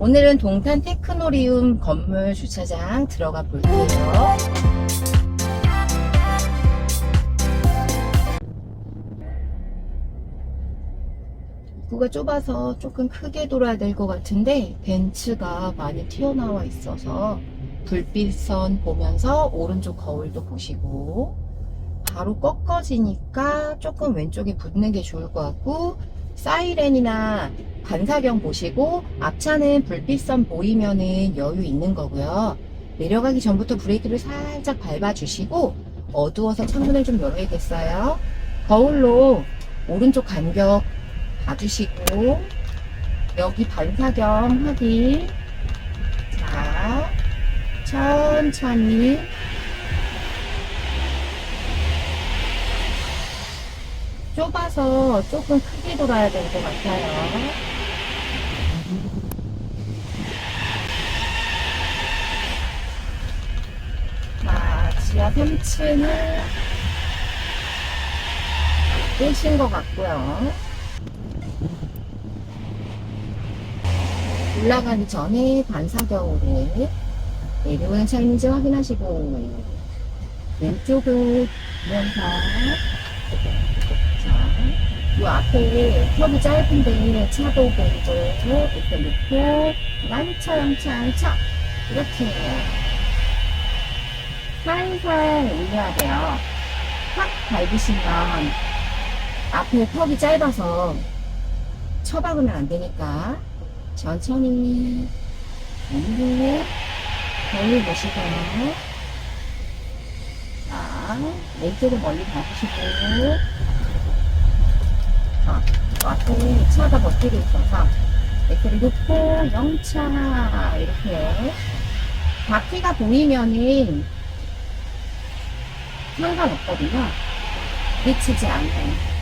오늘은 동탄 테크노리움 건물 주차장 들어가 볼게요. 입구가 좁아서 조금 크게 돌아야 될 것 같은데 벤츠가 많이 튀어나와 있어서 불빛선 보면서 오른쪽 거울도 보시고 바로 꺾어지니까 조금 왼쪽에 붙는 게 좋을 것 같고 사이렌이나 반사경 보시고 앞차는 불빛선 보이면은 여유 있는 거고요. 내려가기 전부터 브레이크를 살짝 밟아주시고 어두워서 창문을 좀 열어야겠어요. 거울로 오른쪽 간격 봐주시고 여기 반사경 확인. 자, 천천히 좁아서 조금 크게 돌아야 될 것 같아요. 자, 지하 3층을 깨신 것 같고요. 올라가기 전에 반사경으로 내려오는 차인지 확인하시고 왼쪽을 보면서 앞에 턱이 짧은데 차도 보이고 이렇게 놓고 양차양차양차 이렇게 살살 올려야 돼요. 확 밟으시면 앞에 턱이 짧아서 쳐박으면 안 되니까 천천히 멀리 멀리 보시고요. 자, 왼쪽을 멀리 자, 또 앞에 차가 버티고 있어서 왼쪽을 놓고 영차 이렇게 바퀴가 보이면은 상관없거든요. 미치지 않고